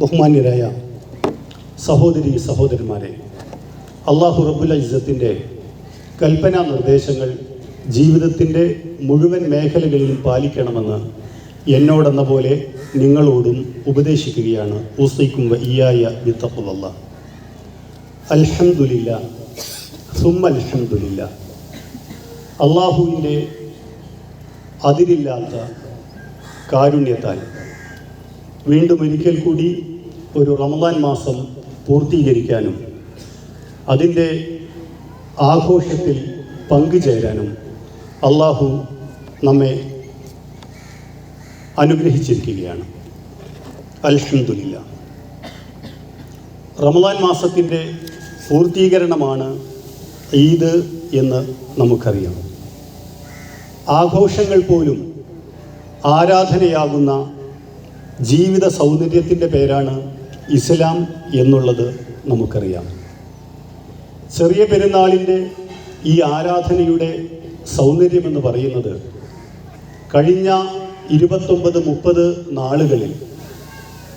ബഹുമാന്യരായ സഹോദരി സഹോദരന്മാരെ അള്ളാഹു റബുൽ അജിസത്തിന്റെ കൽപ്പനാ നിർദ്ദേശങ്ങൾ ജീവിതത്തിന്റെ മുഴുവൻ മേഖലകളിലും പാലിക്കണമെന്ന് എന്നോടെന്ന പോലെ നിങ്ങളോടും ഉപദേശിക്കുകയാണ്. ഊസൈക്കും ഇയായ വിത്തപ്പുള്ള അൽഹംദുലില്ല. സുമ്മ അൽഹംദുലില്ല അള്ളാഹുവിന്റെ അതിരില്ലാത്ത കാരുണ്യത്താൽ വീണ്ടും ഒരിക്കൽ കൂടി ഒരു റമദാൻ മാസം പൂർത്തീകരിക്കാനും അതിന്റെ ആഘോഷത്തിൽ പങ്കുചേരാനും അള്ളാഹു നമ്മെ അനുഗ്രഹിച്ചിരിക്കുകയാണ്. അൽഹംദുലില്ല. റമദാൻ മാസത്തിന്റെ പൂർത്തീകരണമാണ് ഈദ് എന്ന് നമുക്കറിയാം. ആഘോഷങ്ങൾ പോലും ആരാധനയാകുന്ന ജീവിത സൗന്ദര്യത്തിന്റെ പേരാണ് ഇസ്ലാം എന്നുള്ളത് നമുക്കറിയാം. ചെറിയ പെരുന്നാളിന്റെ ഈ ആരാധനയുടെ സൗന്ദര്യമെന്ന് പറയുന്നത് കഴിഞ്ഞ ഇരുപത്തൊമ്പത് മുപ്പത് നാളുകളിൽ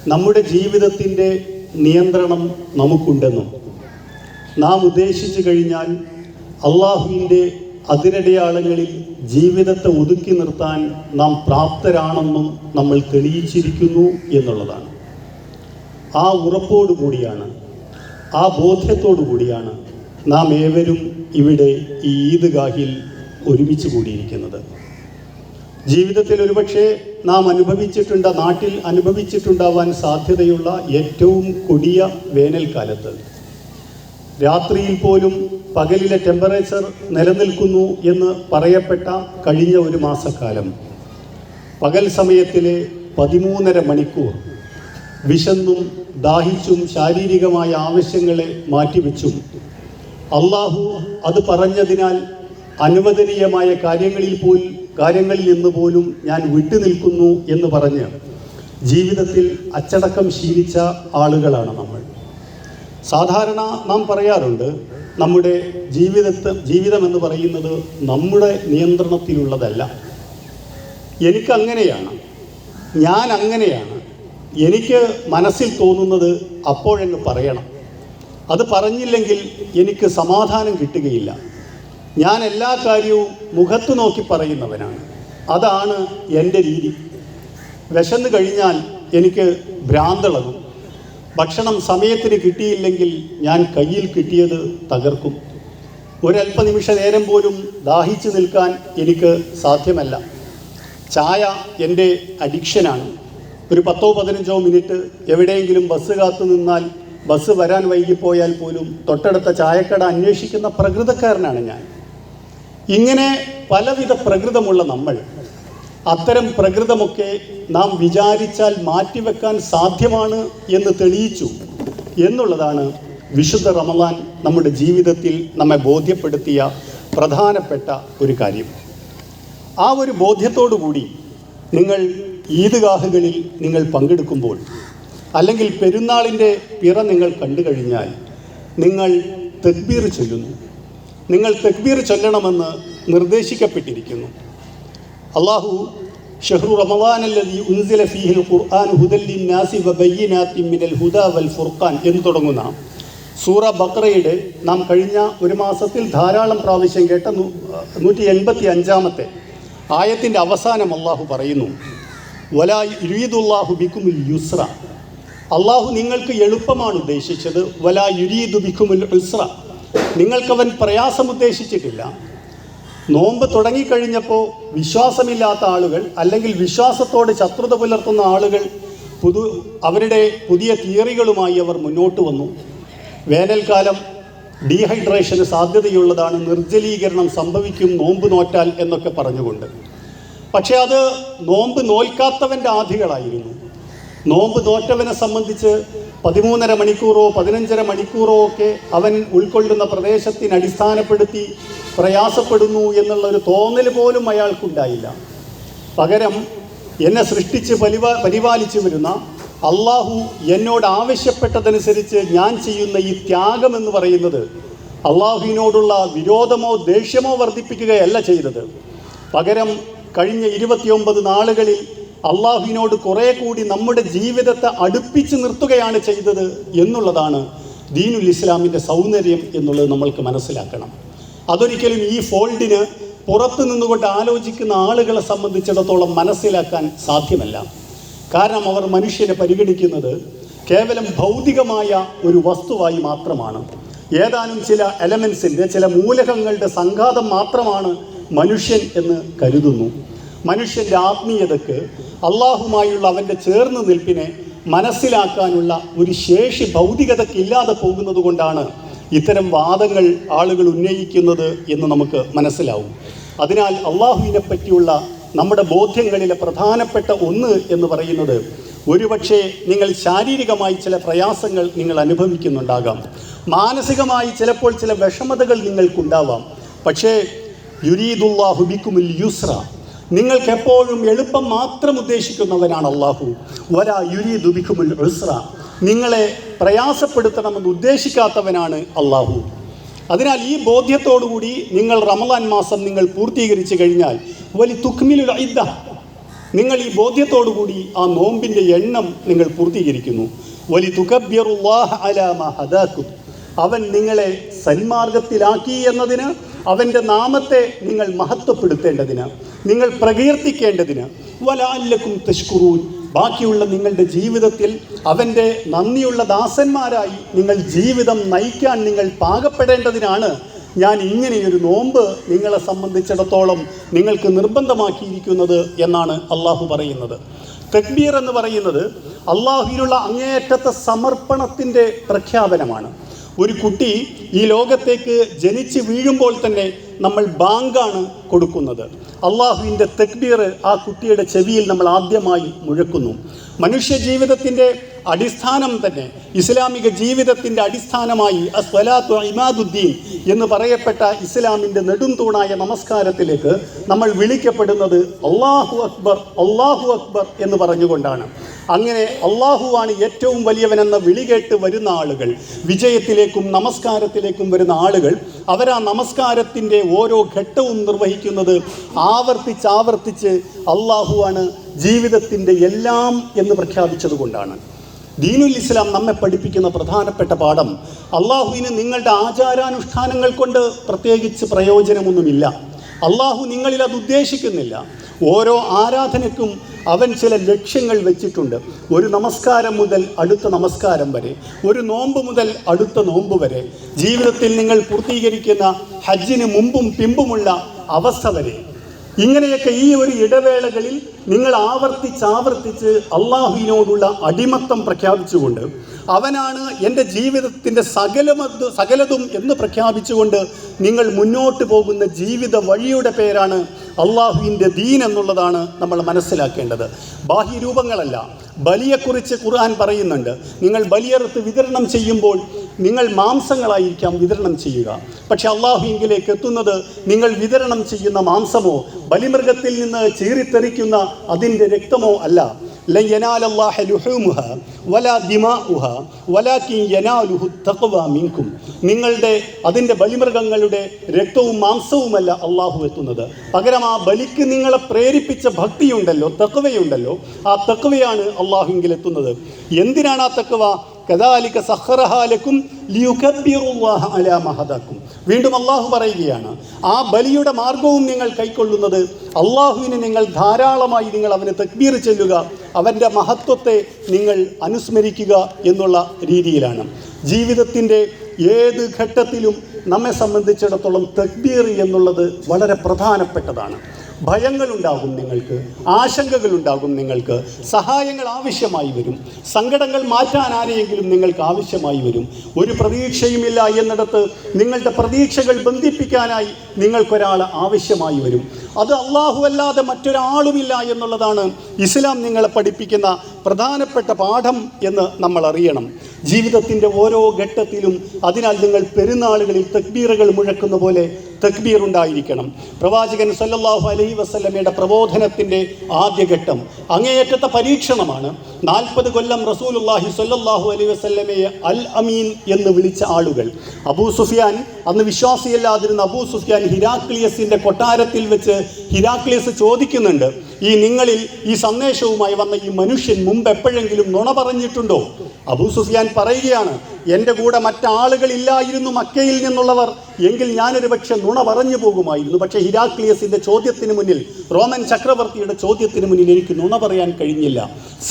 നമ്മുടെ ജീവിതത്തിന്റെ നിയന്ത്രണം നമുക്കുണ്ടെന്നും നാം ഉദ്ദേശിച്ചു കഴിഞ്ഞാൽ അള്ളാഹുവിന്റെ അതിരടയാളങ്ങളിൽ ജീവിതത്തെ ഒതുക്കി നിർത്താൻ നാം പ്രാപ്തരാണെന്നും നമ്മൾ തെളിയിച്ചിരിക്കുന്നു എന്നുള്ളതാണ്. ആ ഉറപ്പോടു കൂടിയാണ് ആ ബോധ്യത്തോടു കൂടിയാണ് നാം ഏവരും ഇവിടെ ഈ ഈദ്ഗാഹിൽ ഒരുമിച്ച് കൂടിയിരിക്കുന്നത്. ജീവിതത്തിൽ ഒരുപക്ഷെ നാം അനുഭവിച്ചിട്ടുണ്ട നാട്ടിൽ അനുഭവിച്ചിട്ടുണ്ടാവാൻ സാധ്യതയുള്ള ഏറ്റവും കൊടിയ വേനൽക്കാലത്ത്. രാത്രിയിൽ പോലും പകലിലെ ടെമ്പറേച്ചർ നിലനിൽക്കുന്നു എന്ന് പറയപ്പെട്ട കഴിഞ്ഞ ഒരു മാസക്കാലം. പകൽ സമയത്തിലെ പതിമൂന്നര മണിക്കൂർ വിശന്നും ദാഹിച്ചും ശാരീരികമായ ആവശ്യങ്ങളെ മാറ്റിവെച്ചും അള്ളാഹു അത് പറഞ്ഞതിനാൽ അനുവദനീയമായ കാര്യങ്ങളിൽ പോലും കാര്യങ്ങളിൽ നിന്ന് പോലും ഞാൻ വിട്ടുനിൽക്കുന്നു എന്ന് പറഞ്ഞ് ജീവിതത്തിൽ അച്ചടക്കം ശീലിച്ച ആളുകളാണ് നമ്മൾ. സാധാരണ നാം പറയാറുണ്ട് നമ്മുടെ ജീവിതത്തെ ജീവിതം എന്ന് പറയുന്നത് നമ്മുടെ നിയന്ത്രണത്തിലുള്ളതല്ല. എനിക്കങ്ങനെയാണ്. ഞാൻ അങ്ങനെയാണ് എനിക്ക് മനസ്സിൽ തോന്നുന്നത് അപ്പോഴങ്ങ് പറയണം. അത് പറഞ്ഞില്ലെങ്കിൽ എനിക്ക് സമാധാനം കിട്ടുകയില്ല. ഞാൻ എല്ലാ കാര്യവും മുഖത്ത് നോക്കി പറയുന്നവനാണ്. അതാണ് എന്റെ രീതി. വിശന്ന് കഴിഞ്ഞാൽ എനിക്ക് ഭ്രാന്തളകും. ഭക്ഷണം സമയത്തിന് കിട്ടിയില്ലെങ്കിൽ ഞാൻ കയ്യിൽ കിട്ടിയത് തകർക്കും. ഒരല്പനിമിഷ നേരം പോലും ദാഹിച്ചു നിൽക്കാൻ എനിക്ക് സാധ്യമല്ല. ചായ എന്റെ അഡിക്ഷനാണ്. ഒരു പത്തോ പതിനഞ്ചോ മിനിറ്റ് എവിടെയെങ്കിലും ബസ് കാത്തു നിന്നാൽ ബസ് വരാൻ വൈകിപ്പോയാൽ പോലും തൊട്ടടുത്ത ചായക്കട അന്വേഷിക്കുന്ന പ്രകൃതക്കാരനാണ് ഞാൻ. ഇങ്ങനെ പലവിധ പ്രകൃതമുള്ള നമ്മൾ അത്തരം പ്രകൃതമൊക്കെ നാം വിചാരിച്ചാൽ മാറ്റിവെക്കാൻ സാധ്യമാണ് എന്ന് തെളിയിച്ചു. എന്നുള്ളതാണ് വിശുദ്ധ റമദാൻ നമ്മുടെ ജീവിതത്തിൽ നമ്മെ ബോധ്യപ്പെടുത്തിയ പ്രധാനപ്പെട്ട ഒരു കാര്യം. ആ ഒരു ബോധ്യത്തോടുകൂടി നിങ്ങൾ ഈദ്ഗാഹുകളിൽ നിങ്ങൾ പങ്കെടുക്കുമ്പോൾ അല്ലെങ്കിൽ പെരുന്നാളിന്റെ പിറ നിങ്ങൾ കണ്ടു കഴിഞ്ഞാൽ നിങ്ങൾ തെക്ബീർ ചൊല്ലുന്നു. നിങ്ങൾ തെക്ബീർ ചൊല്ലണമെന്ന് നിർദ്ദേശിക്കപ്പെട്ടിരിക്കുന്നു. അള്ളാഹു ഷഹ്റു റമദാൻ അല്ലദീ ഉൻസില ഫീഹിൽ ഖുർആൻ ഹുദല്ലിൻ നാസി വബയ്യിനാത്തിൻ മിനൽ ഹുദാ വൽ ഫുർഖാൻ എന്ന് തുടങ്ങുന്ന സൂറ ബക്രയുടെ നാം കഴിഞ്ഞ ഒരു മാസത്തിൽ ധാരാളം പ്രാവശ്യം കേട്ട നൂറ്റി എൺപത്തി അഞ്ചാമത്തെ ആയത്തിന്റെ അവസാനം അള്ളാഹു പറയുന്നു വലാ യുരീദുല്ലാഹു ബിക്കുമുൽ യുസ്ര. അള്ളാഹു നിങ്ങൾക്ക് എളുപ്പമാണ് ഉദ്ദേശിച്ചത് വലാ യുരീദു ബിക്കുമുൽ ഉസ്ര. നിങ്ങൾക്കവൻ പ്രയാസം ഉദ്ദേശിച്ചിട്ടില്ല നോമ്പ് തുടങ്ങിക്കഴിഞ്ഞപ്പോൾ വിശ്വാസമില്ലാത്ത ആളുകൾ അല്ലെങ്കിൽ വിശ്വാസത്തോട് ശത്രുത പുലർത്തുന്ന ആളുകൾ പുതു അവരുടെ പുതിയ തിയറികളുമായി അവർ മുന്നോട്ട് വന്നു. വേനൽക്കാലം ഡീഹൈഡ്രേഷന് സാധ്യതയുള്ളതാണ് നിർജലീകരണം സംഭവിക്കും നോമ്പ് നോറ്റാൽ എന്നൊക്കെ പറഞ്ഞുകൊണ്ട്. പക്ഷേ അത് നോമ്പ് നോൽക്കാത്തവന്റെ ആധികളായിരുന്നു. നോമ്പ് നോറ്റവനെ സംബന്ധിച്ച് പതിമൂന്നര മണിക്കൂറോ പതിനഞ്ചര മണിക്കൂറോ ഒക്കെ അവൻ ഉൾക്കൊള്ളുന്ന പ്രദേശത്തിന് അടിസ്ഥാനപ്പെടുത്തി പ്രയാസപ്പെടുന്നു എന്നുള്ള ഒരു തോന്നൽ പോലും അയാൾക്കുണ്ടായില്ല. പകരം എന്നെ സൃഷ്ടിച്ച് പരിപാ പരിപാലിച്ചു വരുന്ന അള്ളാഹു എന്നോട് ആവശ്യപ്പെട്ടതനുസരിച്ച് ഞാൻ ചെയ്യുന്ന ഈ ത്യാഗം എന്ന് പറയുന്നത് അള്ളാഹുവിനോടുള്ള വിരോധമോ ദേഷ്യമോ വർദ്ധിപ്പിക്കുകയല്ല ചെയ്തത്. പകരം കഴിഞ്ഞ ഇരുപത്തിയൊമ്പത് നാളുകളിൽ അള്ളാഹുവിനോട് കുറെ കൂടി നമ്മുടെ ജീവിതത്തെ അടുപ്പിച്ച് നിർത്തുകയാണ് ചെയ്തത് എന്നുള്ളതാണ് ദീനുൽ ഇസ്ലാമിന്റെ സൗന്ദര്യം എന്നുള്ളത് നമ്മൾക്ക് മനസ്സിലാക്കണം. അതൊരിക്കലും ഈ ഫോൾഡിന് പുറത്തു നിന്നുകൊണ്ട് ആലോചിക്കുന്ന ആളുകളെ സംബന്ധിച്ചിടത്തോളം മനസ്സിലാക്കാൻ സാധ്യമല്ല. കാരണം അവർ മനുഷ്യനെ പരിഗണിക്കുന്നത് കേവലം ഭൗതികമായ ഒരു വസ്തുവായി മാത്രമാണ്. ഏതാനും ചില എലമെൻസിന്റെ ചില മൂലകങ്ങളുടെ സംഘാതം മാത്രമാണ് മനുഷ്യൻ എന്ന് കരുതുന്നു. മനുഷ്യന്റെ ആത്മീയതക്ക് അള്ളാഹുമായുള്ള അവന്റെ ചേർന്ന് നിൽപ്പിനെ മനസ്സിലാക്കാനുള്ള ഒരു ശേഷി ഭൗതികതയ്ക്ക് ഇല്ലാതെ പോകുന്നത് കൊണ്ടാണ് ഇത്തരം വാദങ്ങൾ ആളുകൾ ഉന്നയിക്കുന്നത് എന്ന് നമുക്ക് മനസ്സിലാവും. അതിനാൽ അള്ളാഹുവിനെ പറ്റിയുള്ള നമ്മുടെ ബോധ്യങ്ങളിലെ പ്രധാനപ്പെട്ട ഒന്ന് എന്ന് പറയുന്നത് ഒരുപക്ഷെ നിങ്ങൾ ശാരീരികമായി ചില പ്രയാസങ്ങൾ നിങ്ങൾ അനുഭവിക്കുന്നുണ്ടാകാം. മാനസികമായി ചിലപ്പോൾ ചില വിഷമതകൾ നിങ്ങൾക്കുണ്ടാവാം. പക്ഷേ യുരീദുല്ലാഹു ബിക്കുമുൽ യുസ്ര നിങ്ങൾക്ക് എപ്പോഴും എളുപ്പം മാത്രം ഉദ്ദേശിക്കുന്നവനാണ് അള്ളാഹു. വരാ യുരി ബിക്കുമുൽ ഉസ്ര. നിങ്ങളെ പ്രയാസപ്പെടുത്തണമെന്ന് ഉദ്ദേശിക്കാത്തവനാണ് അള്ളാഹു. അതിനാൽ ഈ ബോധ്യത്തോടുകൂടി നിങ്ങൾ റമദാൻ മാസം നിങ്ങൾ പൂർത്തീകരിച്ചു കഴിഞ്ഞാൽ വലി തുക്മിലുൽ ഐദ നിങ്ങൾ ഈ ബോധ്യത്തോടുകൂടി ആ നോമ്പിന്റെ എണ്ണം നിങ്ങൾ പൂർത്തീകരിക്കുന്നു. വലി തുകബ്യറുല്ലാഹ അലാമ ഹദാക്കും അവൻ നിങ്ങളെ സന്മാർഗത്തിലാക്കി എന്നതിന് അവന്റെ നാമത്തെ നിങ്ങൾ മഹത്വപ്പെടുത്തേണ്ടതിന് നിങ്ങൾ പ്രകീർത്തിക്കേണ്ടതിന് വലാല്ലക്കും തഷ്കുറൂൻ ബാക്കിയുള്ള നിങ്ങളുടെ ജീവിതത്തിൽ അവന്റെ നന്ദിയുള്ള ദാസന്മാരായി നിങ്ങൾ ജീവിതം നയിക്കാൻ നിങ്ങൾ പാകപ്പെടേണ്ടതിനാണ് ഞാൻ ഇങ്ങനെയൊരു നോമ്പ് നിങ്ങളെ സംബന്ധിച്ചിടത്തോളം നിങ്ങൾക്ക് നിർബന്ധമാക്കിയിരിക്കുന്നത് എന്നാണ് അള്ളാഹു പറയുന്നത്. തക്ബീർ എന്ന് പറയുന്നത് അള്ളാഹുവിനുള്ള അങ്ങേയറ്റത്തെ സമർപ്പണത്തിന്റെ പ്രഖ്യാപനമാണ്. ഒരു കുട്ടി ഈ ലോകത്തേക്ക് ജനിച്ച് വീഴുമ്പോൾ തന്നെ നമ്മൾ ബാങ്കാണ് കൊടുക്കുന്നത്. അള്ളാഹുവിന്റെ തെക്ബീർ ആ കുട്ടിയുടെ ചെവിയിൽ നമ്മൾ ആദ്യമായി മുഴക്കുന്നു. മനുഷ്യ ജീവിതത്തിന്റെ അടിസ്ഥാനം തന്നെ ഇസ്ലാമിക ജീവിതത്തിന്റെ അടിസ്ഥാനമായി അസ്വലാത്തു ഇമാദുദ്ദീൻ എന്ന് പറയപ്പെട്ട ഇസ്ലാമിന്റെ നെടും തൂണായ നമസ്കാരത്തിലേക്ക് നമ്മൾ വിളിക്കപ്പെടുന്നത് അള്ളാഹു അക്ബർ അള്ളാഹു അക്ബർ എന്ന് പറഞ്ഞുകൊണ്ടാണ്. അങ്ങനെ അള്ളാഹുവാണ് ഏറ്റവും വലിയവനെന്ന വിളി കേട്ട് വരുന്ന ആളുകൾ വിജയത്തിലേക്കും നമസ്കാരത്തിലേക്കും വരുന്ന ആളുകൾ അവരാ നമസ്കാരത്തിന്റെ ഓരോ ഘട്ടവും നിർവഹിക്കുന്നത് ആവർത്തിച്ച് ആവർത്തിച്ച് അള്ളാഹുവാണ് ജീവിതത്തിന്റെ എല്ലാം എന്ന് പ്രഖ്യാപിച്ചതുകൊണ്ടാണ് ദീനുൽ ഇസ്ലാം നമ്മെ പഠിപ്പിക്കുന്ന പ്രധാനപ്പെട്ട പാഠം അള്ളാഹുവിന് നിങ്ങളുടെ ആചാരാനുഷ്ഠാനങ്ങൾ കൊണ്ട് പ്രത്യേകിച്ച് പ്രയോജനമൊന്നുമില്ല. അള്ളാഹു നിങ്ങളിൽ അത് ഉദ്ദേശിക്കുന്നില്ല. ഓരോ ആരാധനയ്ക്കും അവൻ ചില ലക്ഷ്യങ്ങൾ വെച്ചിട്ടുണ്ട്. ഒരു നമസ്കാരം മുതൽ അടുത്ത നമസ്കാരം വരെ ഒരു നോമ്പ് മുതൽ അടുത്ത നോമ്പ് വരെ ജീവിതത്തിൽ നിങ്ങൾ പൂർത്തീകരിക്കുന്ന ഹജ്ജിന് മുമ്പും പിമ്പുമുള്ള അവസ്ഥ വരെ. ഇങ്ങനെയൊക്കെ ഈ ഒരു ഇടവേളകളിൽ നിങ്ങൾ ആവർത്തിച്ച് ആവർത്തിച്ച് അള്ളാഹുവിനോടുള്ള അടിമത്തം പ്രഖ്യാപിച്ചുകൊണ്ട് അവനാണ് എന്റെ ജീവിതത്തിന്റെ സകലമത് സകലതും എന്ന് പ്രഖ്യാപിച്ചുകൊണ്ട് നിങ്ങൾ മുന്നോട്ട് പോകുന്ന ജീവിത വഴിയുടെ പേരാണ് അള്ളാഹുവിന്റെ ദീൻ എന്നുള്ളതാണ് നമ്മൾ മനസ്സിലാക്കേണ്ടത്. ബാഹ്യരൂപങ്ങളല്ല ബലിയെക്കുറിച്ച് ഖുർആൻ പറയുന്നുണ്ട്. നിങ്ങൾ ബലിയെറുത്ത് വിതരണം ചെയ്യുമ്പോൾ നിങ്ങൾ മാംസങ്ങളായിരിക്കാം വിതരണം ചെയ്യുക. പക്ഷെ അള്ളാഹുവിങ്കിലേക്ക് എത്തുന്നത് നിങ്ങൾ വിതരണം ചെയ്യുന്ന മാംസമോ ബലിമൃഗത്തിൽ നിന്ന് ചീറിത്തെറിക്കുന്ന അതിന്റെ രക്തമോ അല്ല. ലൻ യനാലല്ലാഹ ലുഹൂമുഹ വലാ ദിമാഉഹ വലാകിൻ യനാലുഹു തഖ്വ മിൻകും നിങ്ങളുടെ അതിന്റെ ബലിമൃഗങ്ങളുടെ രക്തവും മാംസവുമല്ല അള്ളാഹു എത്തുന്നത്. പകരം ആ ബലിക്ക് നിങ്ങളെ പ്രേരിപ്പിച്ച ഭക്തിയുണ്ടല്ലോ തക്വയുണ്ടല്ലോ ആ തക്വയാണ് അള്ളാഹുവിങ്കിൽ എത്തുന്നത്. എന്തിനാണ് ആ തക്വ? കദാലിക സഹറഹാലക്കും ലിയുഖബ്ബിറുല്ലാഹ അലാ മഹദാക്കും. വീണ്ടും അള്ളാഹു പറയുകയാണ് ആ ബലിയുടെ മാർഗവും നിങ്ങൾ കൈക്കൊള്ളുന്നത് അള്ളാഹുവിനെ നിങ്ങൾ ധാരാളമായി നിങ്ങൾ അവന് തക്ബീർ ചെല്ലുക അവന്റെ മഹത്വത്തെ നിങ്ങൾ അനുസ്മരിക്കുക എന്നുള്ള രീതിയിലാണ്. ജീവിതത്തിന്റെ ഏത് ഘട്ടത്തിലും നമ്മെ സംബന്ധിച്ചിടത്തോളം തക്ബീർ എന്നുള്ളത് വളരെ പ്രധാനപ്പെട്ടതാണ്. ഭയങ്ങളുണ്ടാകും നിങ്ങൾക്ക് ആശങ്കകളുണ്ടാകും നിങ്ങൾക്ക് സഹായങ്ങൾ ആവശ്യമായി വരും. സങ്കടങ്ങൾ മാറ്റാൻ ആരെയെങ്കിലും നിങ്ങൾക്ക് ആവശ്യമായി വരും. ഒരു പ്രതീക്ഷയുമില്ല എന്നിടത്ത് നിങ്ങളുടെ പ്രതീക്ഷകൾ ബന്ധിപ്പിക്കാനായി നിങ്ങൾക്കൊരാൾ ആവശ്യമായി വരും. അത് അള്ളാഹു അല്ലാതെ മറ്റൊരാളുമില്ല എന്നുള്ളതാണ് ഇസ്ലാം നിങ്ങളെ പഠിപ്പിക്കുന്ന പ്രധാനപ്പെട്ട പാഠം എന്ന് നമ്മൾ അറിയണം. ജീവിതത്തിന്റെ ഓരോ ഘട്ടത്തിലും അതിനാൽ നിങ്ങൾ പെരുന്നാളുകളിൽ തക്ബീറുകൾ മുഴക്കുന്ന പോലെ തക്ബീർ ഉണ്ടായിരിക്കണം. പ്രവാചകൻ സല്ലല്ലാഹു അലൈഹി വസ്ലമയുടെ പ്രബോധനത്തിന്റെ ആദ്യഘട്ടം അങ്ങേയറ്റത്തെ പരീക്ഷണമാണ്. നാൽപ്പത് കൊല്ലം റസൂലുള്ളാഹി സല്ലല്ലാഹു അലൈഹി വസ്ലമയെ അൽ അമീൻ എന്ന് വിളിച്ച ആളുകൾ. അബൂ സുഫിയാൻ അന്ന് വിശ്വാസിയല്ലാതിരുന്ന അബൂ സുഫിയാൻ ഹിരാക്ലിയസിന്റെ കൊട്ടാരത്തിൽ വെച്ച് ഹിരാക്ലിയസ് ചോദിക്കുന്നുണ്ട് ഈ നിങ്ങളിൽ ഈ സന്ദേശവുമായി വന്ന ഈ മനുഷ്യൻ മുമ്പ് എപ്പോഴെങ്കിലും നുണ പറഞ്ഞിട്ടുണ്ടോ? അബൂ സുഫിയാൻ പറയുകയാണ് എന്റെ കൂടെ മറ്റാളുകളില്ലായിരുന്നു മക്കയിൽ നിന്നുള്ളവർ എങ്കിൽ ഞാനൊരു പക്ഷെ നുണ പറഞ്ഞു പോകുമായിരുന്നു. പക്ഷേ ഹിരാക്ലിയസിന്റെ ചോദ്യത്തിന് മുന്നിൽ റോമൻ ചക്രവർത്തിയുടെ ചോദ്യത്തിന് മുന്നിൽ എനിക്ക് നുണ പറയാൻ കഴിഞ്ഞില്ല.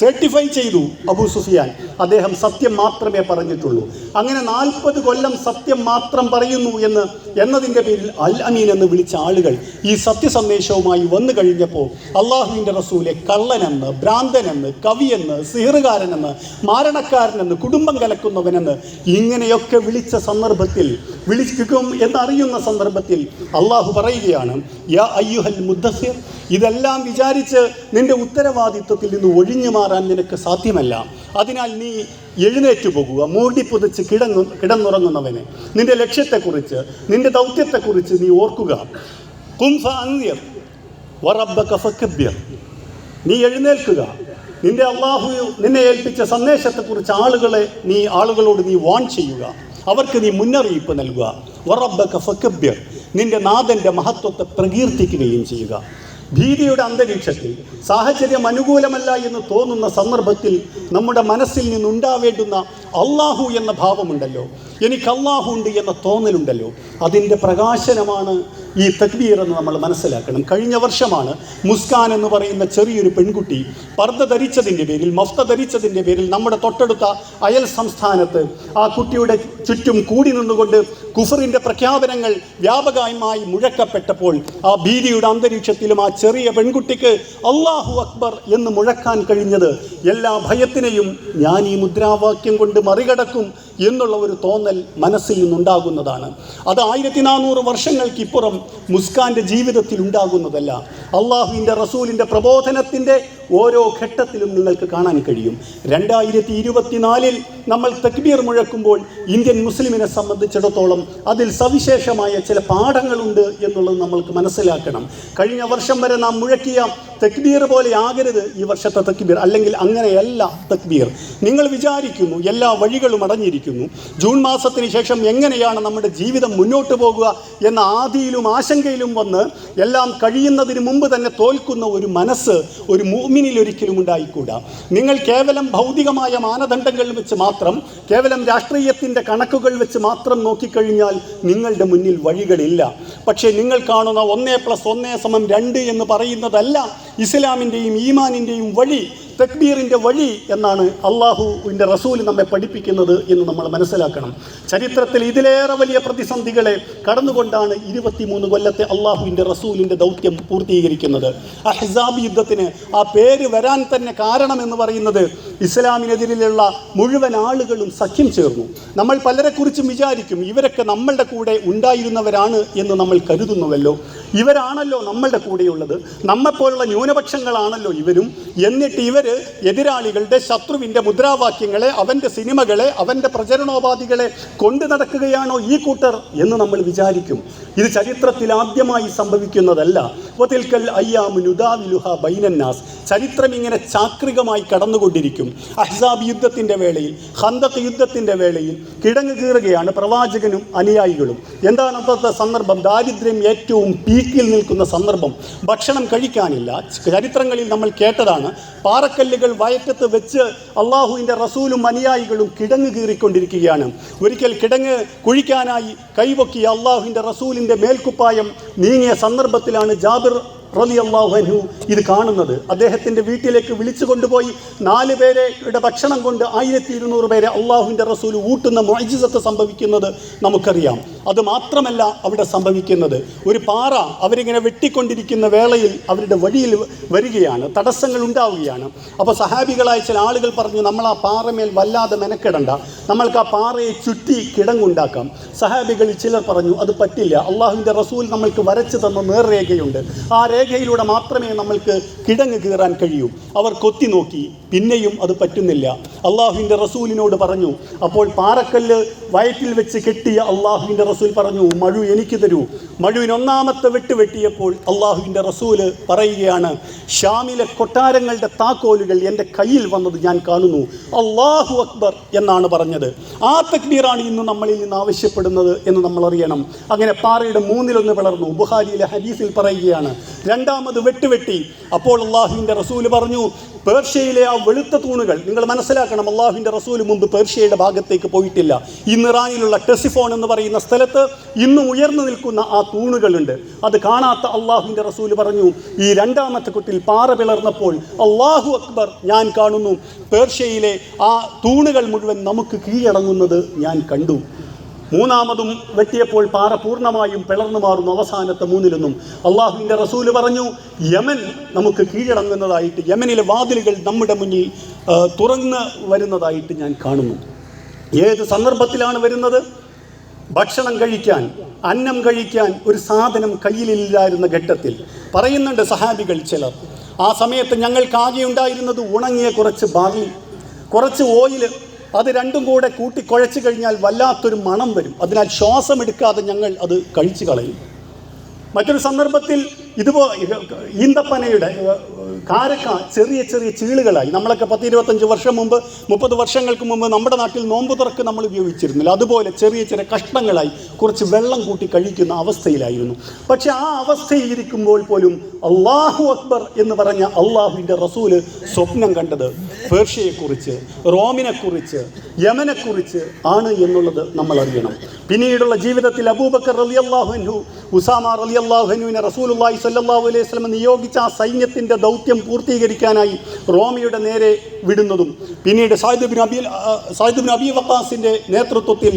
സർട്ടിഫൈ ചെയ്തു അബൂ സുഫിയാൻ. അദ്ദേഹം സത്യം മാത്രമേ പറഞ്ഞിട്ടുള്ളൂ. അങ്ങനെ നാൽപ്പത് കൊല്ലം സത്യം മാത്രം പറയുന്നു എന്ന് എന്നതിന്റെ പേരിൽ അൽ അമീൻ എന്ന് വിളിച്ച ആളുകൾ ഈ സത്യസന്ദേശവുമായി വന്നു കഴിഞ്ഞപ്പോൾ അള്ളാഹുവിന്റെ റസൂലെ കള്ളനെന്ന് ഭ്രാന്തനെന്ന് കവിയെന്ന് സിഹറുകാരനെന്ന് മാരണക്കാരനെന്ന് കുടുംബം കലക്കുന്നവനെന്ന് ഇങ്ങനെയൊക്കെ വിളിച്ച സന്ദർഭത്തിൽ വിളിക്കും എന്നറിയുന്ന സന്ദർഭത്തിൽ അള്ളാഹു പറയുകയാണ് യാ അയ്യുഹൽ മുദ്ദസിർ ഇതെല്ലാം വിചാരിച്ച് നിന്റെ ഉത്തരവാദിത്വത്തിൽ നിന്ന് ഒഴിഞ്ഞു മാറാൻ നിനക്ക് സാധ്യമല്ല. അതിനാൽ നീ എഴുന്നേറ്റു പോകുക മൂടി പുതച്ച് കിടങ്ങു കിടന്നുറങ്ങുന്നവനെ. നിന്റെ ലക്ഷ്യത്തെക്കുറിച്ച് നിന്റെ ദൗത്യത്തെക്കുറിച്ച് നീ ഓർക്കുക. കുംഫ അന്യർ വറബ്ബക ഫക്കബ്യർ നീ എഴുന്നേൽക്കുക. നിന്റെ അള്ളാഹു നിന്നെ ഏൽപ്പിച്ച സന്ദേശത്തെക്കുറിച്ച് ആളുകളെ നീ ആളുകളോട് നീ വാൺ ചെയ്യുക. അവർക്ക് നീ മുന്നറിയിപ്പ് നൽകുക. വറബ്ബക കഫക്കബ്യർ നിന്റെ നാഥന്റെ മഹത്വത്തെ പ്രകീർത്തിക്കുകയും ചെയ്യുക. ഭീതിയുടെ അന്തരീക്ഷത്തിൽ സാഹചര്യം അനുകൂലമല്ല എന്ന് തോന്നുന്ന സന്ദർഭത്തിൽ നമ്മുടെ മനസ്സിൽ നിന്നുണ്ടാവേണ്ടുന്ന അള്ളാഹു എന്ന ഭാവമുണ്ടല്ലോ. എനിക്ക് അള്ളാഹു ഉണ്ട് എന്ന തോന്നലുണ്ടല്ലോ. അതിന്റെ പ്രകാശനമാണ് ഈ തക്ബീർ എന്ന് നമ്മൾ മനസ്സിലാക്കണം. കഴിഞ്ഞ വർഷമാണ് മുസ്കാൻ എന്ന് പറയുന്ന ചെറിയൊരു പെൺകുട്ടി പർദ്ദ ധരിച്ചതിന്റെ പേരിൽ മഫ്ത ധരിച്ചതിന്റെ പേരിൽ നമ്മുടെ തൊട്ടടുത്ത അയൽ സംസ്ഥാനത്ത് ആ കുട്ടിയുടെ ചുറ്റും കൂടി നിന്നുകൊണ്ട് കുഫറിന്റെ പ്രഖ്യാപനങ്ങൾ വ്യാപകമായി മുഴക്കപ്പെട്ടപ്പോൾ ആ ഭീതിയുടെ അന്തരീക്ഷത്തിലും ആ ചെറിയ പെൺകുട്ടിക്ക് അള്ളാഹു അക്ബർ എന്ന് മുഴക്കാൻ കഴിഞ്ഞത് എല്ലാ ഭയത്തിനെയും ഞാൻ ഈ മുദ്രാവാക്യം കൊണ്ട് മറികടക്കും. എന്നുള്ള ഒരു തോന്നൽ മനസ്സിൽ നിന്നുണ്ടാകുന്നതാണ്. അത് ആയിരത്തി നാനൂറ് വർഷങ്ങൾക്കിപ്പുറം മുസ്കാന്റെ ജീവിതത്തിൽ ഉണ്ടാകുന്നതല്ല. അള്ളാഹുവിന്റെ റസൂലിന്റെ പ്രബോധനത്തിന്റെ ഓരോ ഘട്ടത്തിലും നിങ്ങൾക്ക് കാണാൻ കഴിയും. രണ്ടായിരത്തി ഇരുപത്തിനാലിൽ നമ്മൾ തക്ബീർ മുഴക്കുമ്പോൾ ഇന്ത്യൻ മുസ്ലിമിനെ സംബന്ധിച്ചിടത്തോളം അതിൽ സവിശേഷമായ ചില പാഠങ്ങളുണ്ട് എന്നുള്ളത് നമ്മൾക്ക് മനസ്സിലാക്കണം. കഴിഞ്ഞ വർഷം വരെ നാം മുഴക്കിയ തക്ബീർ പോലെ ആകരുത് ഈ വർഷത്തെ തക്ബീർ അല്ലെങ്കിൽ അങ്ങനെയല്ല തക്ബീർ. നിങ്ങൾ വിചാരിക്കുന്നു എല്ലാ വഴികളും അടഞ്ഞിരിക്കുന്നു ജൂൺ മാസത്തിന് ശേഷം എങ്ങനെയാണ് നമ്മുടെ ജീവിതം മുന്നോട്ട് പോകുക എന്ന ആദിയിലും ആശങ്കയിലും വന്ന് എല്ലാം കഴിയുന്നതിന് മുമ്പ് തന്നെ തോൽക്കുന്ന ഒരു മനസ്സ് ഒരു മൂമിനിൽ ഒരിക്കലും ഉണ്ടായിക്കൂടാ. നിങ്ങൾ കേവലം ഭൗതികമായ മാനദണ്ഡങ്ങൾ വെച്ച് മാത്രം കേവലം രാഷ്ട്രീയത്തിന്റെ കണക്കുകൾ വെച്ച് മാത്രം നോക്കിക്കഴിഞ്ഞാൽ നിങ്ങളുടെ മുന്നിൽ വഴികളില്ല. പക്ഷേ നിങ്ങൾ കാണുന്ന ഒന്നേ പ്ലസ് ഒന്നേ സമം രണ്ട് എന്ന് പറയുന്നതല്ല ഇസ്ലാമിന്റെയും ഈമാനിന്റെയും വഴി. തക്ബീറിന്റെ വഴി എന്നാണ് അള്ളാഹുവിന്റെ റസൂൽ നമ്മെ പഠിപ്പിക്കുന്നത് എന്ന് നമ്മൾ മനസ്സിലാക്കണം. ചരിത്രത്തിൽ ഇതിലേറെ വലിയ പ്രതിസന്ധികളെ കടന്നുകൊണ്ടാണ് ഇരുപത്തിമൂന്ന് കൊല്ലത്തെ അള്ളാഹുവിന്റെ റസൂലിന്റെ ദൗത്യം പൂർത്തീകരിക്കുന്നത്. അഹ്സാബ് യുദ്ധത്തിന് ആ പേര് വരാൻ തന്നെ കാരണം എന്ന് പറയുന്നത് ഇസ്ലാമിനെതിരെയുള്ള മുഴുവൻ ആളുകളും സഖ്യം ചേർന്നു. നമ്മൾ പലരെക്കുറിച്ചും വിചാരിക്കും ഇവരൊക്കെ നമ്മളുടെ കൂടെ ഉണ്ടായിരുന്നവരാണ് എന്ന് നമ്മൾ കരുതുന്നുവല്ലോ. ഇവരാണല്ലോ നമ്മളുടെ കൂടെയുള്ളത്. നമ്മെപ്പോലുള്ള ന്യൂനപക്ഷങ്ങളാണല്ലോ ഇവരും. എന്നിട്ട് ഇവർ എതിരാളികളുടെ ശത്രുവിന്റെ മുദ്രാവാക്യങ്ങളെ അവന്റെ സിനിമകളെ അവന്റെ പ്രചരണോപാധികളെ കൊണ്ടു നടക്കുകയാണോ ഈ കൂട്ടർ എന്ന് നമ്മൾ വിചാരിക്കും. ഇത് ചരിത്രത്തിൽ ആദ്യമായി സംഭവിക്കുന്നതല്ല. വതിൽക്കൽ അയ്യാമുനുദാവിലുഹ ബൈനന്നാസ്. ചരിത്രം ഇങ്ങനെ ചാക്രികമായി കടന്നുകൊണ്ടിരിക്കും. അഹ്സാബ് യുദ്ധത്തിന്റെ വേളയിൽ ഹന്തക് യുദ്ധത്തിന്റെ വേളയിൽ കിടങ്ങ് കീറുകയാണ് പ്രവാചകനും അനുയായികളും. എന്താണ് അന്നത്തെ സന്ദർഭം? ദാരിദ്ര്യം ഏറ്റവും പീക്കിൽ നിൽക്കുന്ന സന്ദർഭം. ഭക്ഷണം കഴിക്കാനില്ല. ചരിത്രങ്ങളിൽ നമ്മൾ കേട്ടതാണ് പാറക്കല്ലുകൾ വയറ്റത്ത് വെച്ച് അള്ളാഹുവിന്റെ റസൂലും അനുയായികളും കിടങ്ങ് കീറിക്കൊണ്ടിരിക്കുകയാണ്. ഒരിക്കൽ കിടങ്ങ് കുഴിക്കാനായി കൈവക്കിയ അള്ളാഹുവിന്റെ റസൂലിന്റെ മേൽക്കുപ്പായം നീങ്ങിയ സന്ദർഭത്തിലാണ് ജാബിർ റലി അള്ളാഹുഹു ഇത് കാണുന്നത്. അദ്ദേഹത്തിന്റെ വീട്ടിലേക്ക് വിളിച്ചു കൊണ്ടുപോയി നാല് പേരുടെ ഭക്ഷണം കൊണ്ട് ആയിരത്തി ഇരുന്നൂറ് പേരെ അള്ളാഹുവിന്റെ റസൂൽ ഊട്ടുന്ന മൊഴിജിസത്ത് സംഭവിക്കുന്നത് നമുക്കറിയാം. അത് മാത്രമല്ല അവിടെ സംഭവിക്കുന്നത്. ഒരു പാറ അവരിങ്ങനെ വെട്ടിക്കൊണ്ടിരിക്കുന്ന വേളയിൽ അവരുടെ വഴിയിൽ വരികയാണ്. തടസ്സങ്ങൾ ഉണ്ടാവുകയാണ്. അപ്പോൾ സഹാബികളായ ചില ആളുകൾ പറഞ്ഞു നമ്മൾ ആ പാറമേൽ വല്ലാതെ മെനക്കെടണ്ട. നമ്മൾക്ക് ആ പാറയെ ചുറ്റി കിടങ്ങുണ്ടാക്കാം. സഹാബികളിൽ ചിലർ പറഞ്ഞു അത് പറ്റില്ല. അള്ളാഹുവിന്റെ റസൂൽ നമ്മൾക്ക് വരച്ചു തന്ന നേർരേഖയുണ്ട്. ആ രേഖയിലൂടെ മാത്രമേ നമ്മൾക്ക് കിടങ്ങ് കീറാൻ കഴിയൂ. അവർ കൊത്തി നോക്കി. പിന്നെയും അത് പറ്റുന്നില്ല. അള്ളാഹുവിന്റെ റസൂലിനോട് പറഞ്ഞു അപ്പോൾ പാറക്കല്ല് വയറ്റിൽ വെച്ച് കെട്ടിയ അള്ളാഹുവിന്റെ റസൂൽ പറഞ്ഞു മഴു എനിക്ക് തരൂ. മഴുവിന് ഒന്നാമത്തെ വെട്ട് വെട്ടിയപ്പോൾ അള്ളാഹുവിന്റെ റസൂൽ പറയുകയാണ് ഷാമിലെ കൊട്ടാരങ്ങളുടെ താക്കോലുകൾ എന്റെ കയ്യിൽ വന്നത് ഞാൻ കാണുന്നു. അള്ളാഹു അക്ബർ എന്നാണ് പറഞ്ഞത്. ആ തക്ബീറാണ് ഇന്ന് നമ്മളിൽ നിന്ന് ആവശ്യപ്പെടുന്നത് എന്ന് നമ്മൾ അറിയണം. അങ്ങനെ പാറയുടെ മൂന്നിലൊന്ന് പിളർന്നു. ബുഹാരിയിലെ ഹദീസിൽ പറയുകയാണ് രണ്ടാമത് വെട്ടുവെട്ടി. അപ്പോൾ അള്ളാഹുവിന്റെ റസൂൽ പറഞ്ഞു പേർഷ്യയിലെ ആ വെളുത്ത തൂണുകൾ നിങ്ങൾ മനസ്സിലാക്കണം അള്ളാഹുവിന്റെ റസൂൽ മുമ്പ് പേർഷ്യയുടെ ഭാഗത്തേക്ക് പോയിട്ടില്ല. ഇന്ന് ഇറാനിലുള്ള ടെസിഫോൺ എന്ന് പറയുന്ന സ്ഥലത്ത് ഇന്നും ഉയർന്നു നിൽക്കുന്ന ആ തൂണുകളുണ്ട്. അത് കാണാത്ത അള്ളാഹുവിന്റെ റസൂൽ പറഞ്ഞു ഈ രണ്ടാമത്തെ കുട്ടിൽ പാറ പിളർന്നപ്പോൾ അള്ളാഹു അക്ബർ ഞാൻ കാണുന്നു പേർഷ്യയിലെ ആ തൂണുകൾ മുഴുവൻ നമുക്ക് കീഴടങ്ങുന്നത് ഞാൻ കണ്ടു. മൂന്നാമതും വെട്ടിയപ്പോൾ പാറ പൂർണമായും പിളർന്നു മാറുന്നു അവസാനത്തെ മൂന്നിലൊന്നും അള്ളാഹുവിന്റെ റസൂൽ പറഞ്ഞു യമൻ നമുക്ക് കീഴടങ്ങുന്നതായിട്ട് യമനിലെ വാതിലുകൾ നമ്മുടെ മുന്നിൽ തുറന്ന് വരുന്നതായിട്ട് ഞാൻ കാണുന്നു. ഏത് സന്ദർഭത്തിലാണ് വരുന്നത്? ഭക്ഷണം കഴിക്കാൻ അന്നം കഴിക്കാൻ ഒരു സാധനം കയ്യിലില്ലായിരുന്ന ഘട്ടത്തിൽ. പറയുന്നുണ്ട് സഹാബികൾ ചിലർ. ആ സമയത്ത് ഞങ്ങൾക്ക് ആകെ ഉണ്ടായിരുന്നത് ഉണങ്ങിയ കുറച്ച് ബാർലി കുറച്ച് ഓയിൽ അത് രണ്ടും കൂടെ കൂട്ടി കുഴച്ചു കഴിഞ്ഞാൽ വല്ലാത്തൊരു മണം വരും. അതിനാൽ ശ്വാസം എടുക്കാതെ ഞങ്ങൾ അത് കഴിച്ചു കളയും. മറ്റൊരു സന്ദർഭത്തിൽ ഇതുപോ ഈന്തപ്പനയുടെ കാരക്ക ചെറിയ ചെറിയ ചീളുകളായി. നമ്മളൊക്കെ പത്ത് ഇരുപത്തഞ്ച് വർഷം മുമ്പ് മുപ്പത് വർഷങ്ങൾക്ക് മുമ്പ് നമ്മുടെ നാട്ടിൽ നോമ്പ് തുറക്ക് നമ്മൾ ഉപയോഗിച്ചിരുന്നില്ല. അതുപോലെ ചെറിയ ചെറിയ കഷ്ണങ്ങളായി കുറച്ച് വെള്ളം കൂട്ടി കഴിക്കുന്ന അവസ്ഥയിലായിരുന്നു. പക്ഷെ ആ അവസ്ഥയിൽ ഇരിക്കുമ്പോൾ പോലും അള്ളാഹു അക്ബർ എന്ന് പറഞ്ഞ അള്ളാഹുവിന്റെ റസൂൽ സ്വപ്നം കണ്ടത് പേർഷ്യയെക്കുറിച്ച് റോമിനെക്കുറിച്ച് യമനെക്കുറിച്ച് ആണ് എന്നുള്ളത് നമ്മൾ അറിയണം പിന്നീടുള്ള ജീവിതത്തിൽ അബൂബക്കർ റലി അള്ളാഹുനു ഉസാമ റലി അള്ളാഹുനുവിനെ അള്ളാഹി സല്ലാഹു അലൈഹി സ്വലം നിയോഗിച്ച ആ സൈന്യത്തിന്റെ ദൗത്യം പൂർത്തീകരിക്കാനായി റോമിയുടെ നേരെ വിടുന്നതും. പിന്നീട് Said bin Abi Said Abi വക്കാസിന്റെ നേതൃത്വത്തിൽ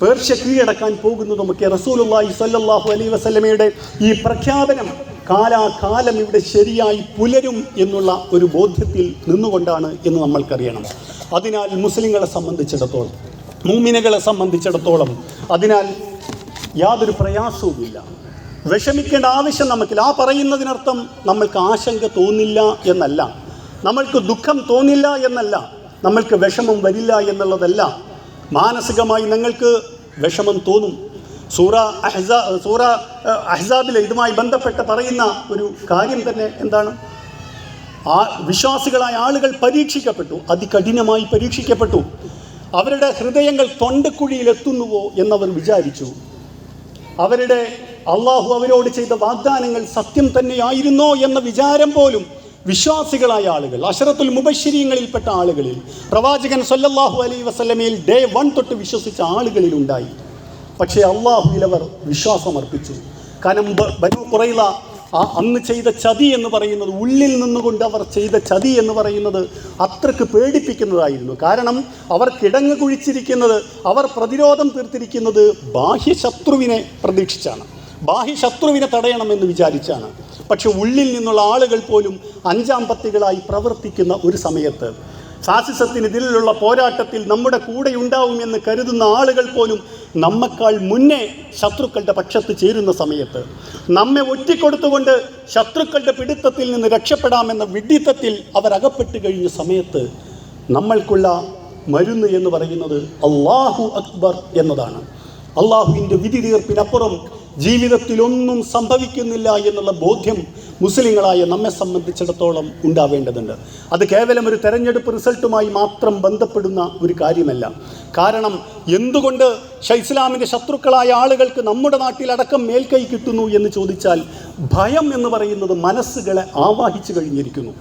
പേർഷ്യ കീഴടക്കാൻ പോകുന്നതുമൊക്കെ റസൂലുല്ലാഹി സല്ലല്ലാഹു അലൈഹി വസല്ലമയുടെ ഈ പ്രഖ്യാപനം കാലാകാലം ഇവിടെ ശരിയായി പുലരും എന്നുള്ള ഒരു ബോധ്യത്തിൽ നിന്നുകൊണ്ടാണ് എന്ന് നമ്മൾക്കറിയണം. അതിനാൽ മുസ്ലിങ്ങളെ സംബന്ധിച്ചിടത്തോളം മൂമിനകളെ സംബന്ധിച്ചിടത്തോളം അതിനാൽ യാതൊരു പ്രയാസവുമില്ല. വിഷമിക്കേണ്ട ആവശ്യം നമുക്കില്ല. ആ പറയുന്നതിനർത്ഥം നമ്മൾക്ക് ആശങ്ക തോന്നില്ല എന്നല്ല. നമ്മൾക്ക് ദുഃഖം തോന്നില്ല എന്നല്ല. നമ്മൾക്ക് വിഷമം വരില്ല എന്നുള്ളതല്ല. മാനസികമായി നിങ്ങൾക്ക് വിഷമം തോന്നും. സൂറ അഹ്സാ സൂറ അഹ്, അഹ്സാബിലെ ഇതുമായി ബന്ധപ്പെട്ട് പറയുന്ന ഒരു കാര്യം തന്നെ എന്താണ്? ആ വിശ്വാസികളായ ആളുകൾ പരീക്ഷിക്കപ്പെട്ടു. അതികഠിനമായി പരീക്ഷിക്കപ്പെട്ടു. അവരുടെ ഹൃദയങ്ങൾ തൊണ്ടക്കുഴിയിലെത്തുന്നുവോ എന്നവർ വിചാരിച്ചു. അവരുടെ അള്ളാഹു അവരോട് ചെയ്ത വാഗ്ദാനങ്ങൾ സത്യം തന്നെയായിരുന്നോ എന്ന വിചാരം പോലും വിശ്വാസികളായ ആളുകൾ അഷറത്തുൽ മുബശ്ശിരിയങ്ങളിൽപ്പെട്ട ആളുകളിൽ പ്രവാചകൻ സൊല്ലാഹു അലൈ വസല്ലമയിൽ ഡേ വൺ തൊട്ട് വിശ്വസിച്ച ആളുകളിൽ ഉണ്ടായി. പക്ഷേ അള്ളാഹുവിൽ അവർ വിശ്വാസം അർപ്പിച്ചു. കാരണം ബനു കുറയില ആ അന്ന് ചെയ്ത ചതി എന്ന് പറയുന്നത് ഉള്ളിൽ നിന്നുകൊണ്ട് അവർ ചെയ്ത ചതി എന്ന് പറയുന്നത് അത്രയ്ക്ക് പേടിപ്പിക്കുന്നതായിരുന്നു. കാരണം അവർ കിടങ്ങ് കുഴിച്ചിരിക്കുന്നത് അവർ പ്രതിരോധം തീർത്തിരിക്കുന്നത് ബാഹ്യശത്രുവിനെ പ്രതീക്ഷിച്ചാണ്. ബാഹ്യശത്രുവിനെ തടയണമെന്ന് വിചാരിച്ചാണ്. പക്ഷെ ഉള്ളിൽ നിന്നുള്ള ആളുകൾ പോലും അഞ്ചാം പത്തികളായി പ്രവർത്തിക്കുന്ന ഒരു സമയത്ത് ഫാസിസത്തിനെതിരെയുള്ള പോരാട്ടത്തിൽ നമ്മുടെ കൂടെ ഉണ്ടാവുമെന്ന് കരുതുന്ന ആളുകൾ പോലും നമ്മക്കാൾ മുന്നേ ശത്രുക്കളുടെ പക്ഷത്ത് ചേരുന്ന സമയത്ത് നമ്മെ ഒറ്റിക്കൊടുത്തുകൊണ്ട് ശത്രുക്കളുടെ പിടുത്തത്തിൽ നിന്ന് രക്ഷപ്പെടാമെന്ന വിഡിത്തത്തിൽ അവരകപ്പെട്ട് കഴിഞ്ഞ സമയത്ത് നമ്മൾക്കുള്ള മരുന്ന് എന്ന് പറയുന്നത് അള്ളാഹു അക്ബർ എന്നതാണ്. അള്ളാഹുവിന്റെ വിധി തീർപ്പിനപ്പുറം ജീവിതത്തിലൊന്നും സംഭവിക്കുന്നില്ല എന്നുള്ള ബോധ്യം മുസ്ലിങ്ങളായ നമ്മെ സംബന്ധിച്ചിടത്തോളം ഉണ്ടാവേണ്ടതുണ്ട്. അത് കേവലം ഒരു തെരഞ്ഞെടുപ്പ് റിസൾട്ടുമായി മാത്രം ബന്ധപ്പെടുന്ന ഒരു കാര്യമല്ല. കാരണം എന്തുകൊണ്ട് ഷ ഇസ്ലാമിന്റെ ശത്രുക്കളായ ആളുകൾക്ക് നമ്മുടെ നാട്ടിലടക്കം മേൽക്കൈ കിട്ടുന്നു എന്ന് ചോദിച്ചാൽ ഭയം എന്ന് പറയുന്നത് മനസ്സുകളെ ആവാഹിച്ചു കഴിഞ്ഞിരിക്കുന്നു.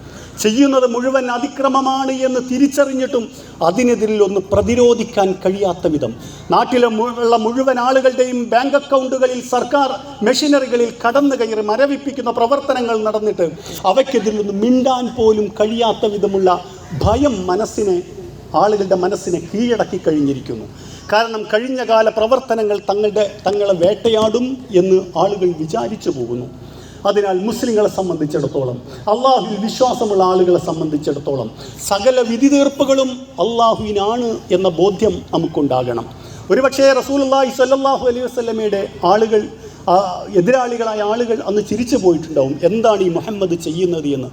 ചെയ്യുന്നത് മുഴുവൻ അതിക്രമമാണ് എന്ന് തിരിച്ചറിഞ്ഞിട്ടും അതിനെതിരിൽ ഒന്ന് പ്രതിരോധിക്കാൻ കഴിയാത്ത വിധം. നാട്ടിലെ ഉള്ള മുഴുവൻ ആളുകളുടെയും ബാങ്ക് അക്കൗണ്ടുകളിൽ സർക്കാർ മെഷീനറികളിൽ കടന്നു കയറി മരവിപ്പിക്കുന്ന പ്രവർത്തനങ്ങൾ നടന്നിട്ട് അവയ്ക്കെതിരിലൊന്ന് മിണ്ടാൻ പോലും കഴിയാത്ത വിധമുള്ള ഭയം മനസ്സിനെ ആളുകളുടെ മനസ്സിനെ കീഴടക്കി കഴിഞ്ഞിരിക്കുന്നു. കാരണം കഴിഞ്ഞ കാല പ്രവർത്തനങ്ങൾ തങ്ങളുടെ തങ്ങളെ വേട്ടയാടും എന്ന് ആളുകൾ വിചാരിച്ചു പോകുന്നു. അതിനാൽ മുസ്ലിങ്ങളെ സംബന്ധിച്ചിടത്തോളം അള്ളാഹുവിൽ വിശ്വാസമുള്ള ആളുകളെ സംബന്ധിച്ചിടത്തോളം സകല വിധി തീർപ്പുകളും അള്ളാഹുവിനാണ് എന്ന ബോധ്യം നമുക്കുണ്ടാകണം. ഒരുപക്ഷേ റസൂലുള്ളാഹി സല്ലാഹു അലൈഹി വസ്ലമയുടെ ആളുകൾ എതിരാളികളായ ആളുകൾ അന്ന് ചിരിച്ചു പോയിട്ടുണ്ടാവും. എന്താണ് ഈ മുഹമ്മദ് ചെയ്യുന്നത് എന്ന്?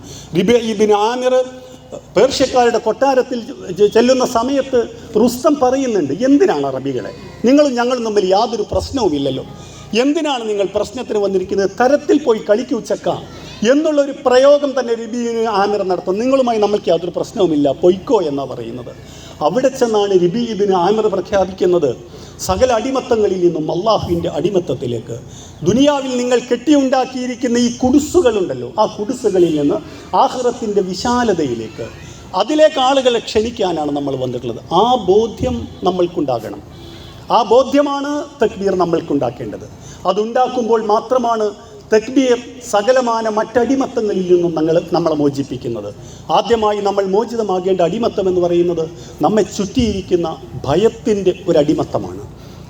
ഇബിൻ ആമിർ പേർഷ്യക്കാരുടെ കൊട്ടാരത്തിൽ ചെല്ലുന്ന സമയത്ത് റുസ്തം പറയുന്നുണ്ട് എന്തിനാണ് അറബികളെ? നിങ്ങളും ഞങ്ങളും തമ്മിൽ യാതൊരു പ്രശ്നവുമില്ലല്ലോ. എന്തിനാണ് നിങ്ങൾ പ്രശ്നത്തിന് വന്നിരിക്കുന്നത്? തരത്തിൽ പോയി കളിക്കൂ ചക്ക എന്നുള്ള ഒരു പ്രയോഗം തന്നെ രബീന് ആമിർ നടത്തും. നിങ്ങളുമായി നമ്മൾക്ക് യാതൊരു പ്രശ്നവുമില്ല. പൊയ്ക്കോ എന്നാണ് പറയുന്നത്. അവിടെ ചെന്നാണ് രബി ഇതിന് ആമിർ പ്രഖ്യാപിക്കുന്നത്. സകല അടിമത്തങ്ങളിൽ നിന്നും അള്ളാഹുവിന്റെ അടിമത്തത്തിലേക്ക്. ദുനിയാവിൽ നിങ്ങൾ കെട്ടിയുണ്ടാക്കിയിരിക്കുന്ന ഈ കുടുസുകളുണ്ടല്ലോ ആ കുടുസുകളിൽ നിന്ന് ആഹ്റത്തിന്റെ വിശാലതയിലേക്ക്. അതിലേക്ക് ആളുകളെ ക്ഷണിക്കാനാണ് നമ്മൾ വന്നിട്ടുള്ളത്. ആ ബോധ്യം നമ്മൾക്കുണ്ടാകണം. ആ ബോധ്യമാണ് തക്ബീർ നമ്മൾക്കുണ്ടാക്കേണ്ടത്. അതുണ്ടാക്കുമ്പോൾ മാത്രമാണ് തക്ബീർ സകലമാന മറ്റടിമത്തങ്ങളിൽ നിന്നും ഞങ്ങൾ നമ്മളെ മോചിപ്പിക്കുന്നത്. ആദ്യമായി നമ്മൾ മോചിതമാകേണ്ട അടിമത്തം എന്ന് പറയുന്നത് നമ്മെ ചുറ്റിയിരിക്കുന്ന ഭയത്തിന്റെ ഒരു അടിമത്തമാണ്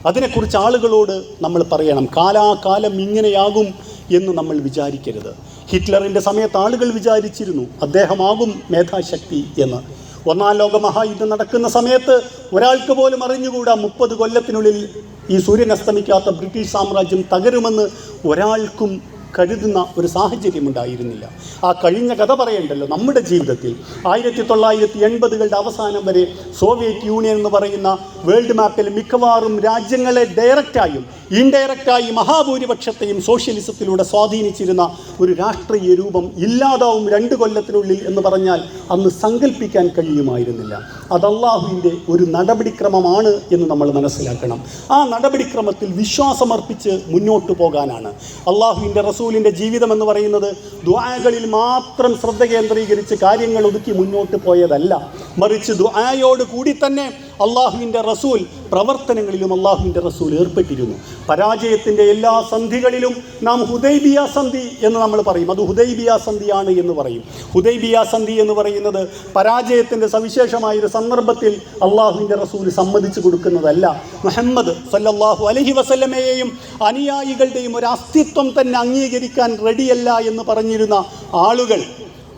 അതിനെക്കുറിച്ച് ആളുകളോട് നമ്മൾ പറയണം. കാലാകാലം ഇങ്ങനെയാകും എന്ന് നമ്മൾ വിചാരിക്കരുത്. ഹിറ്റ്ലറിന്റെ സമയത്ത് ആളുകൾ വിചാരിച്ചിരുന്നു അദ്ദേഹമാകും മേധാശക്തി എന്ന്. ഒന്നാം ലോക മഹായുദ്ധം നടക്കുന്ന സമയത്ത് ഒരാൾക്ക് പോലും അറിഞ്ഞുകൂടാ മുപ്പത് കൊല്ലത്തിനുള്ളിൽ ഈ സൂര്യൻ അസ്തമിക്കാത്ത ബ്രിട്ടീഷ് സാമ്രാജ്യം തകരുമെന്ന് ഒരാൾക്കും കരുതുന്ന ഒരു സാഹചര്യം ഉണ്ടായിരുന്നില്ല ആ കഴിഞ്ഞ കഥ പറയണ്ടല്ലോ നമ്മുടെ ജീവിതത്തിൽ. ആയിരത്തി തൊള്ളായിരത്തി എൺപതുകളുടെ അവസാനം വരെ സോവിയറ്റ് യൂണിയൻ എന്ന് പറയുന്ന വേൾഡ് മാപ്പിൽ മിക്കവാറും രാജ്യങ്ങളെ ഡയറക്റ്റായും ഇൻഡയറക്റ്റായി മഹാഭൂരിപക്ഷത്തെയും സോഷ്യലിസത്തിലൂടെ സ്വാധീനിച്ചിരുന്ന ഒരു രാഷ്ട്രീയ രൂപം ഇല്ലാതാവും രണ്ട് കൊല്ലത്തിനുള്ളിൽ എന്ന് പറഞ്ഞാൽ അന്ന് സങ്കല്പിക്കാൻ കഴിയുമായിരുന്നില്ല. അത് അള്ളാഹുവിന്റെ ഒരു നടപടിക്രമമാണ് എന്ന് നമ്മൾ മനസ്സിലാക്കണം. ആ നടപടിക്രമത്തിൽ വിശ്വാസമർപ്പിച്ച് മുന്നോട്ട് പോകാനാണ്. അള്ളാഹുവിന്റെ റസൂലിന്റെ ജീവിതം എന്ന് പറയുന്നത് ദ്വായകളിൽ മാത്രം ശ്രദ്ധ കേന്ദ്രീകരിച്ച് കാര്യങ്ങൾ ഒതുക്കി മുന്നോട്ട് പോയതല്ല. മറിച്ച് ദ്വായോട് കൂടി തന്നെ അള്ളാഹുവിന്റെ റസൂൽ പ്രവർത്തനങ്ങളിലും അള്ളാഹുവിന്റെ റസൂൽ ഏർപ്പെട്ടിരുന്നു. പരാജയത്തിന്റെ എല്ലാ സന്ധികളിലും നാം ഹുദൈബിയ സന്ധി എന്ന് നമ്മൾ പറയും. അത് ഹുദൈബിയ സന്ധിയാണ് എന്ന് പറയും. ഹുദൈബിയ സന്ധി എന്ന് പറയുന്നത് പരാജയത്തിന്റെ സവിശേഷമായൊരു സന്ദർഭത്തിൽ അള്ളാഹുവിന്റെ റസൂൽ സമ്മതിച്ചു കൊടുക്കുന്നതല്ല. മുഹമ്മദ് സല്ലല്ലാഹു അലഹി വസല്ലമയെയും അനുയായികളുടെയും ഒരു അസ്തിത്വം തന്നെ അംഗീകരിക്കാൻ റെഡിയല്ല എന്ന് പറഞ്ഞിരുന്ന ആളുകൾ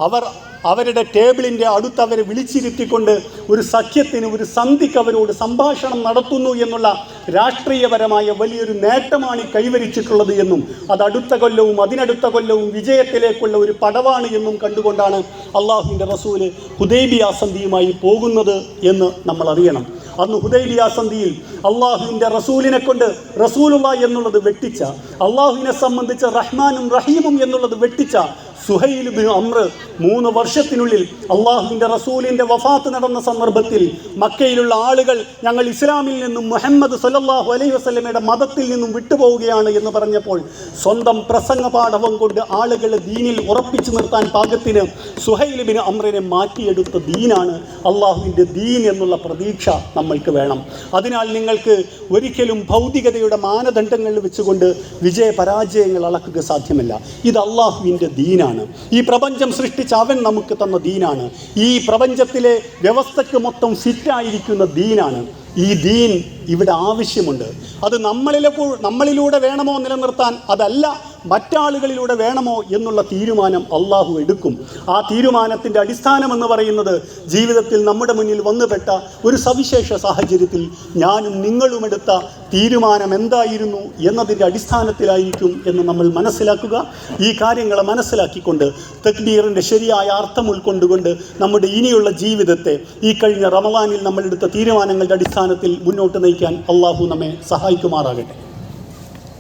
അവർ അവരുടെ ടേബിളിന്റെ അടുത്ത് അവരെ വിളിച്ചിരുത്തിക്കൊണ്ട് ഒരു സഖ്യത്തിന് ഒരു സന്ധിക്ക് അവരോട് സംഭാഷണം നടത്തുന്നു എന്നുള്ള രാഷ്ട്രീയപരമായ വലിയൊരു നേട്ടമാണ് ഈ കൈവരിച്ചിട്ടുള്ളത് എന്നും അത് അടുത്ത കൊല്ലവും അതിനടുത്ത കൊല്ലവും വിജയത്തിലേക്കുള്ള ഒരു പടവാണ് എന്നും കണ്ടുകൊണ്ടാണ് അള്ളാഹുവിന്റെ റസൂൽ ഹുദൈബിയ സന്ധിയുമായി പോകുന്നത് എന്ന് നമ്മൾ അറിയണം. അന്ന് ഹുദൈബിയ സന്ധിയിൽ അള്ളാഹുവിന്റെ റസൂലിനെ കൊണ്ട് റസൂലുള്ള എന്നുള്ളത് വെട്ടിച്ച അള്ളാഹുവിനെ സംബന്ധിച്ച് റഹ്മാനും റഹീമും എന്നുള്ളത് വെട്ടിച്ച സുഹൈൽ ബിൻ അമ്ര മൂന്ന് വർഷത്തിനുള്ളിൽ അള്ളാഹുവിന്റെ റസൂലിന്റെ വഫാത്ത് നടന്ന സന്ദർഭത്തിൽ മക്കയിലുള്ള ആളുകൾ ഞങ്ങൾ ഇസ്ലാമിൽ നിന്നും മുഹമ്മദ് സല്ലല്ലാഹു അലൈഹി വസ്ലമയുടെ മതത്തിൽ നിന്നും വിട്ടുപോവുകയാണ് എന്ന് പറഞ്ഞപ്പോൾ സ്വന്തം പ്രസംഗ പാഠവം കൊണ്ട് ആളുകളെ ദീനിൽ ഉറപ്പിച്ചു നിർത്താൻ പാകത്തിന് സുഹൈൽ ബിൻ അമ്രനെ മാറ്റിയെടുത്ത ദീനാണ് അള്ളാഹുവിന്റെ ദീൻ എന്നുള്ള പ്രതീക്ഷ നമ്മൾക്ക് വേണം. അതിനാൽ നിങ്ങൾക്ക് ഒരിക്കലും ഭൗതികതയുടെ മാനദണ്ഡങ്ങളിൽ വെച്ചുകൊണ്ട് വിജയ പരാജയങ്ങൾ അളക്കുക സാധ്യമല്ല. ഇത് അള്ളാഹുവിന്റെ ദീനാണ്. ഈ പ്രപഞ്ചം സൃഷ്ടിച്ച അവൻ നമുക്ക് തന്ന ദീനാണ്. ഈ പ്രപഞ്ചത്തിലെ വ്യവസ്ഥയ്ക്ക് മൊത്തം ഫിറ്റായിരിക്കുന്ന ദീനാണ്. ഈ ദീൻ ഇവിടെ ആവശ്യമുണ്ട്. അത് നമ്മളിലെ നമ്മളിലൂടെ വേണമോ നിലനിർത്താൻ അതല്ല മറ്റാളുകളിലൂടെ വേണമോ എന്നുള്ള തീരുമാനം അള്ളാഹു എടുക്കും. ആ തീരുമാനത്തിന്റെ അടിസ്ഥാനം എന്ന് പറയുന്നത് ജീവിതത്തിൽ നമ്മുടെ മുന്നിൽ വന്നുപെട്ട ഒരു സവിശേഷ സാഹചര്യത്തിൽ ഞാനും നിങ്ങളും എടുത്ത തീരുമാനം എന്തായിരുന്നു എന്നതിന്റെ അടിസ്ഥാനത്തിലായിരിക്കും എന്ന് നമ്മൾ മനസ്സിലാക്കുക. ഈ കാര്യങ്ങളെ മനസ്സിലാക്കിക്കൊണ്ട് തക്ബീറിന്റെ ശരിയായ അർത്ഥം ഉൾക്കൊണ്ടുകൊണ്ട് നമ്മുടെ ഇനിയുള്ള ജീവിതത്തെ ഈ കഴിഞ്ഞ റമദാനിൽ നമ്മളെടുത്ത തീരുമാനങ്ങളുടെ അടിസ്ഥാനത്തിൽ മുന്നോട്ട് നയിക്കാൻ അള്ളാഹു നമ്മെ സഹായിക്കുമാറാകട്ടെ.